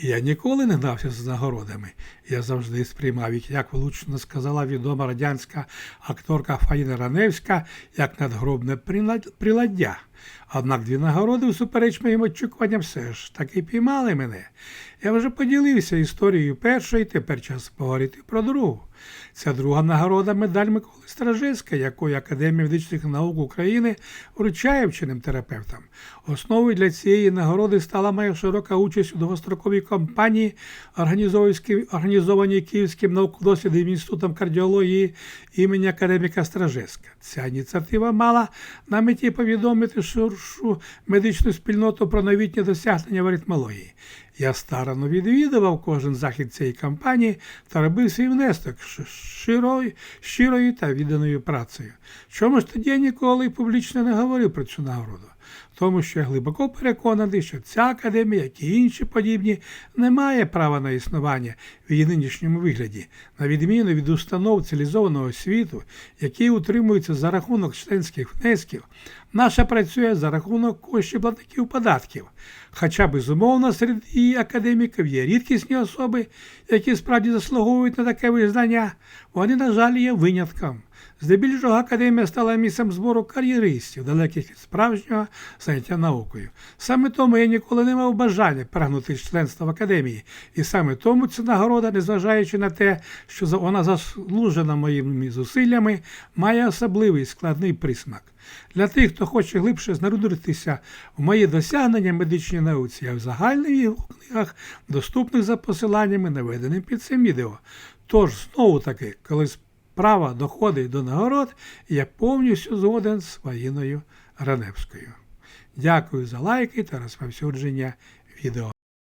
Я ніколи не гнався з нагородами. Я завжди сприймав їх, як влучно сказала відома радянська акторка Фаїна Раневська, як надгробне прилад- приладдя. Однак дві нагороди, всупереч моїм очікуванням, все ж таки піймали мене. Я вже поділився історією першої, тепер час поговорити про другу. Ця друга нагорода медаль Миколи Стражевська, якою Академія медичних наук України вручає вченим терапевтам. Основою для цієї нагороди стала моя широка участь у довгостроковій кампанії, організованій- Київським науково-дослідним інститутом кардіології імені академіка Стражевська. Ця ініціатива мала на меті повідомити ширшу медичну спільноту про новітні досягнення в аритмології. Я старано відвідував кожен захід цієї кампанії та робив свій внесок щирою, щирою та відданою працею. Чому ж тоді я ніколи публічно не говорив про цю нагороду? Тому що я глибоко переконаний, що ця академія, як і інші подібні, не має права на існування в її нинішньому вигляді, на відміну від установ цивілізованого світу, які утримуються за рахунок членських внесків, наша працює за рахунок коштів платників податків. Хоча, безумовно, серед її академіків є рідкісні особи, які справді заслуговують на таке визнання, вони, на жаль, є винятком. Здебільшого академія стала місцем збору кар'єристів, далеких від справжнього заняття наукою. Саме тому я ніколи не мав бажання прагнути членства в академії, і саме тому ця нагорода, незважаючи на те, що вона заслужена моїми зусиллями, має особливий складний присмак. Для тих, хто хоче глибше знарудитися в мої досягнення медичній науці, я в загальних книгах, доступних за посиланнями, наведеним під цим відео. Тож, знову таки, коли справа доходить до нагород, я повністю згоден з Фаїною Раневською. Дякую за лайки та розповсюдження відео.